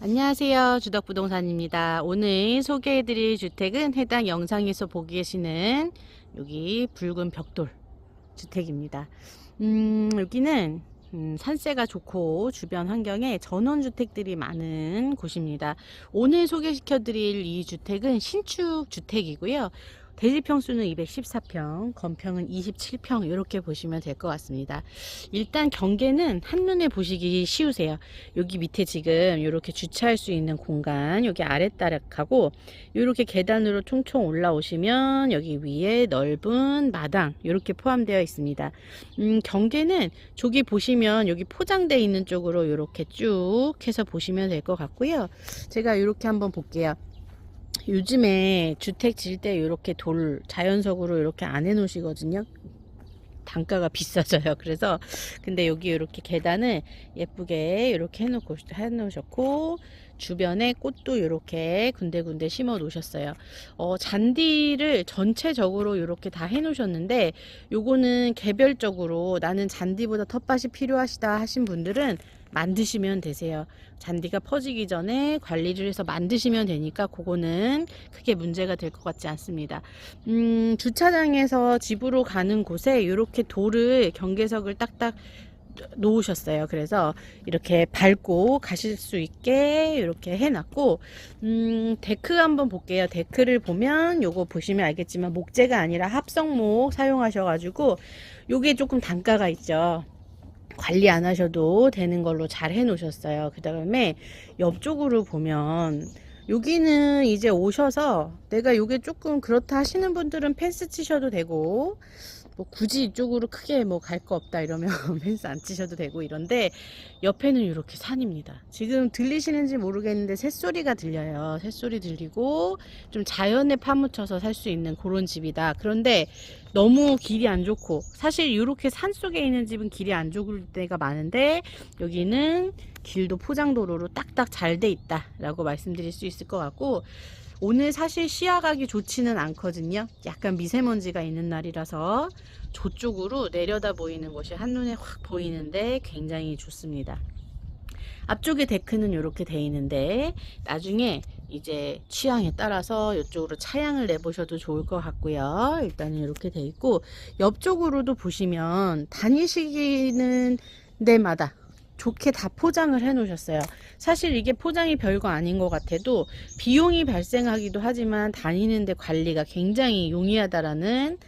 안녕하세요. 주덕부동산입니다. 오늘 소개해드릴 주택은 해당 영상에서 보기 계시는 여기 붉은 벽돌 주택입니다. 음, 여기는 음, 산세가 좋고 주변 환경에 전원주택들이 많은 곳입니다. 오늘 소개시켜 드릴 이 주택은 신축 주택이고요. 대지 평수는 214평, 건평은 27평 이렇게 보시면 될 것 같습니다. 일단 경계는 한눈에 보시기 쉬우세요. 여기 밑에 지금 이렇게 주차할 수 있는 공간 여기 아랫다락하고 이렇게 계단으로 총총 올라오시면 여기 위에 넓은 마당 이렇게 포함되어 있습니다. 음, 경계는 저기 보시면 여기 포장되어 있는 쪽으로 이렇게 쭉 해서 보시면 될 것 같고요. 제가 이렇게 한번 볼게요. 요즘에 주택 질 때 이렇게 돌 자연석으로 이렇게 안 해 놓으시거든요. 단가가 비싸져요. 그래서 근데 여기 이렇게 계단을 예쁘게 이렇게 해놓고 해놓으셨고 주변에 꽃도 이렇게 군데군데 심어 놓으셨어요. 어, 잔디를 전체적으로 이렇게 다 해놓으셨는데 요거는 개별적으로 나는 잔디보다 텃밭이 필요하시다 하신 분들은 만드시면 되세요. 잔디가 퍼지기 전에 관리를 해서 만드시면 되니까 그거는 크게 문제가 될 것 같지 않습니다. 음, 주차장에서 집으로 가는 곳에 이렇게 돌을 경계석을 딱딱 놓으셨어요. 그래서 이렇게 밟고 가실 수 있게 이렇게 해놨고, 음, 데크 한번 볼게요. 데크를 보면 요거 보시면 알겠지만 목재가 아니라 합성목 사용하셔가지고 요게 조금 단가가 있죠. 관리 안 하셔도 되는 걸로 잘 해 놓으셨어요. 그 다음에 옆쪽으로 보면 여기는 이제 오셔서 내가 요게 조금 그렇다 하시는 분들은 펜스 치셔도 되고 뭐 굳이 이쪽으로 크게 뭐 갈 거 없다 이러면 펜스 안 치셔도 되고 이런데 옆에는 이렇게 산입니다. 지금 들리시는지 모르겠는데 새소리가 들려요. 새소리 들리고 좀 자연에 파묻혀서 살 수 있는 그런 집이다. 그런데 너무 길이 안 좋고 사실 이렇게 산 속에 있는 집은 길이 안 좋을 때가 많은데 여기는 길도 포장도로로 딱딱 잘 돼 있다 라고 말씀드릴 수 있을 것 같고 오늘 사실 시야각이 좋지는 않거든요. 약간 미세먼지가 있는 날이라서 저쪽으로 내려다 보이는 곳이 한눈에 확 보이는데 굉장히 좋습니다. 앞쪽에 데크는 이렇게 돼 있는데 나중에 이제 취향에 따라서 이쪽으로 차양을 내보셔도 좋을 것 같고요. 일단은 이렇게 돼 있고 옆쪽으로도 보시면 다니시기는 데마다 좋게 다 포장을 해 놓으셨어요. 사실 이게 포장이 별거 아닌 것 같아도 비용이 발생하기도 하지만 다니는데 관리가 굉장히 용이하다라는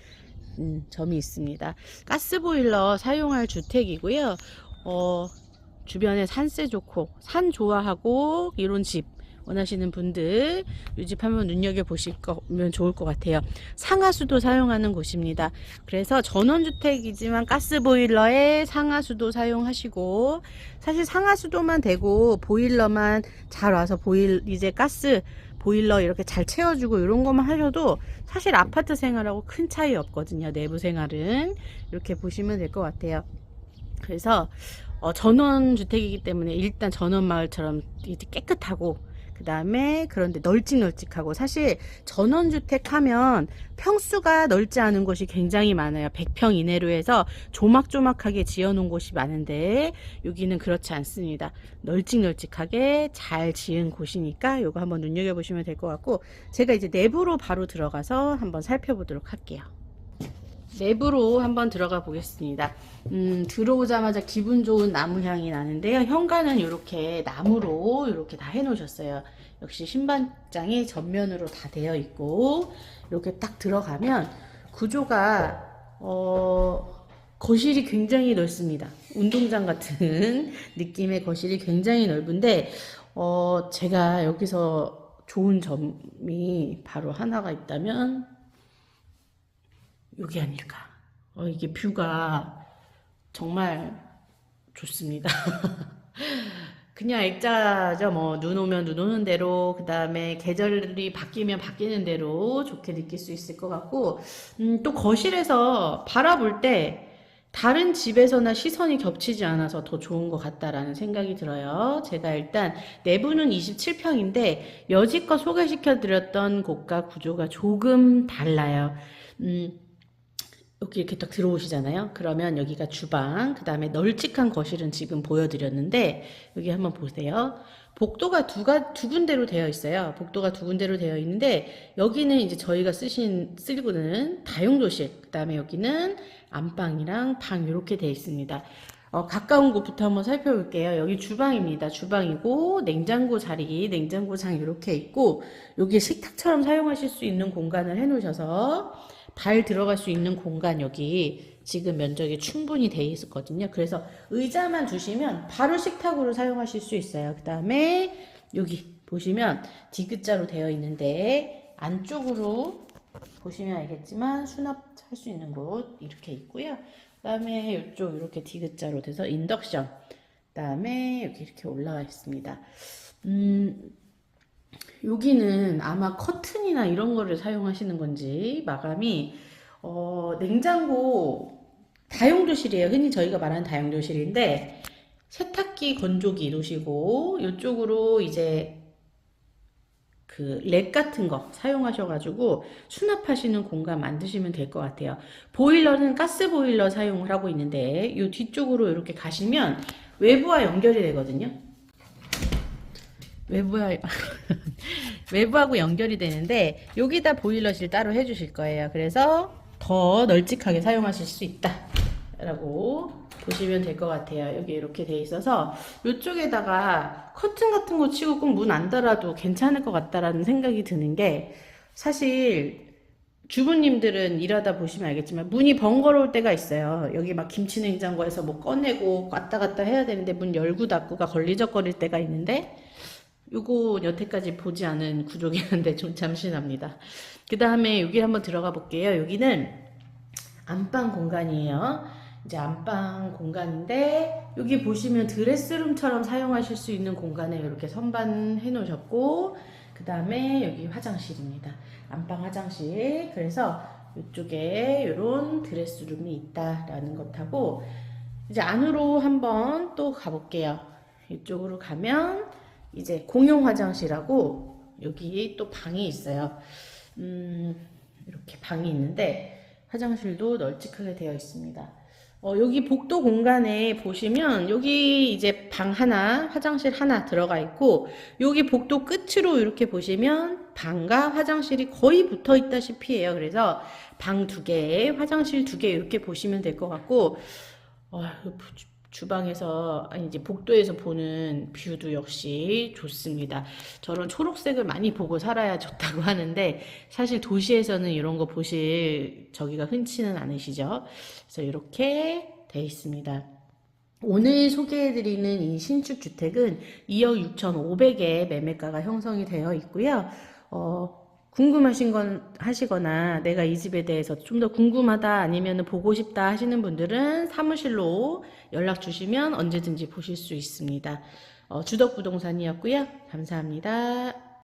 음, 점이 있습니다. 가스보일러 사용할 주택이고요. 어, 주변에 산세 좋고 산 좋아하고 이런 집 원하시는 분들 이집 한번 눈여겨 보실 거면 좋을 것 같아요. 상하수도 사용하는 곳입니다. 그래서 전원주택이지만 가스보일러에 상하수도 사용하시고 사실 상하수도만 되고 보일러만 잘 와서 보일 이제 가스 보일러 이렇게 잘 채워주고 이런 것만 하셔도 사실 아파트 생활하고 큰 차이 없거든요. 내부 생활은 이렇게 보시면 될 것 같아요. 그래서 어, 전원 주택이기 때문에 일단 전원 마을처럼 이렇게 깨끗하고 그 다음에 그런데 널찍널찍하고 사실 전원주택 하면 평수가 넓지 않은 곳이 굉장히 많아요. 100평 이내로 해서 조막조막하게 지어놓은 곳이 많은데 여기는 그렇지 않습니다. 널찍널찍하게 잘 지은 곳이니까 이거 한번 눈여겨보시면 될 것 같고 제가 이제 내부로 바로 들어가서 한번 살펴보도록 할게요. 내부로 한번 들어가 보겠습니다. 음, 들어오자마자 기분 좋은 나무 향이 나는데요. 현관은 이렇게 나무로 이렇게 다 해놓으셨어요. 역시 신발장이 전면으로 다 되어 있고 이렇게 딱 들어가면 구조가 어, 거실이 굉장히 넓습니다. 운동장 같은 느낌의 거실이 굉장히 넓은데 어, 제가 여기서 좋은 점이 바로 하나가 있다면 여기 아닐까. 어, 이게 뷰가 정말 좋습니다. 그냥 액자죠. 뭐, 눈 오면 눈 오는 대로, 그 다음에 계절이 바뀌면 바뀌는 대로 좋게 느낄 수 있을 것 같고, 음, 또 거실에서 바라볼 때, 다른 집에서나 시선이 겹치지 않아서 더 좋은 것 같다라는 생각이 들어요. 제가 일단 내부는 27평인데 여지껏 소개시켜 드렸던 곳과 구조가 조금 달라요. 음, 여기 이렇게 딱 들어오시잖아요. 그러면 여기가 주방, 그 다음에 널찍한 거실은 지금 보여드렸는데, 여기 한번 보세요. 복도가 두가, 두 군데로 되어 있어요. 복도가 두 군데로 되어 있는데, 여기는 이제 저희가 쓰신, 쓰고는 다용도실, 그 다음에 여기는 안방이랑 방 이렇게 되어 있습니다. 어, 가까운 곳부터 한번 살펴볼게요. 여기 주방입니다. 주방이고, 냉장고 자리, 냉장고장 이렇게 있고, 여기 식탁처럼 사용하실 수 있는 공간을 해 놓으셔서, 발 들어갈 수 있는 공간 여기 지금 면적이 충분히 돼 있었거든요. 그래서 의자만 두시면 바로 식탁으로 사용하실 수 있어요. 그 다음에 여기 보시면 디귿자로 되어 있는데 안쪽으로 보시면 알겠지만 수납할 수 있는 곳 이렇게 있고요. 그 다음에 이쪽 이렇게 디귿자로 돼서 인덕션 그 다음에 여기 이렇게 올라와 있습니다. 음, 여기는 아마 커튼이나 이런 거를 사용하시는 건지 마감이 어, 냉장고 다용도실이에요. 흔히 저희가 말하는 다용도실인데 세탁기 건조기 놓으시고 이쪽으로 이제 그렉 같은 거 사용하셔가지고 수납하시는 공간 만드시면 될 것 같아요. 보일러는 가스 보일러 사용을 하고 있는데 이 뒤쪽으로 이렇게 가시면 외부와 연결이 되거든요. 외부와 외부하고 연결이 되는데 여기다 보일러실 따로 해주실 거예요. 그래서 더 널찍하게 사용하실 수 있다라고 보시면 될 것 같아요. 여기 이렇게 돼 있어서 이쪽에다가 커튼 같은 거 치고 꼭 문 안 달아도 괜찮을 것 같다라는 생각이 드는 게 사실 주부님들은 일하다 보시면 알겠지만 문이 번거로울 때가 있어요. 여기 막 김치 냉장고에서 뭐 꺼내고 왔다 갔다 해야 되는데 문 열고 닫고가 걸리적거릴 때가 있는데 요거 여태까지 보지 않은 구조긴 한데 좀 잠시납니다. 그 다음에 여기 한번 들어가 볼게요. 여기는 안방 공간이에요. 이제 안방 공간인데 여기 보시면 드레스룸처럼 사용하실 수 있는 공간에 이렇게 선반해 놓으셨고 그 다음에 여기 화장실입니다. 안방 화장실. 그래서 이쪽에 이런 드레스룸이 있다라는 것하고 이제 안으로 한번 또 가볼게요. 이쪽으로 가면 이제 공용 화장실하고 여기 또 방이 있어요. 음, 이렇게 방이 있는데 화장실도 널찍하게 되어 있습니다. 어, 여기 복도 공간에 보시면 여기 이제 방 하나, 화장실 하나 들어가 있고 여기 복도 끝으로 이렇게 보시면 방과 화장실이 거의 붙어 있다시피 해요. 그래서 방 두 개, 화장실 두 개 이렇게 보시면 될 것 같고 어, 주방에서 이제 복도에서 보는 뷰도 역시 좋습니다. 저런 초록색을 많이 보고 살아야 좋다고 하는데 사실 도시에서는 이런 거 보실 저기가 흔치는 않으시죠. 그래서 이렇게 돼 있습니다. 오늘 소개해드리는 이 신축 주택은 2억 6,500에 매매가가 형성이 되어 있고요. 어, 궁금하신 건 하시거나 내가 이 집에 대해서 좀 더 궁금하다 아니면 보고 싶다 하시는 분들은 사무실로 연락 주시면 언제든지 보실 수 있습니다. 어, 주덕부동산이었고요. 감사합니다.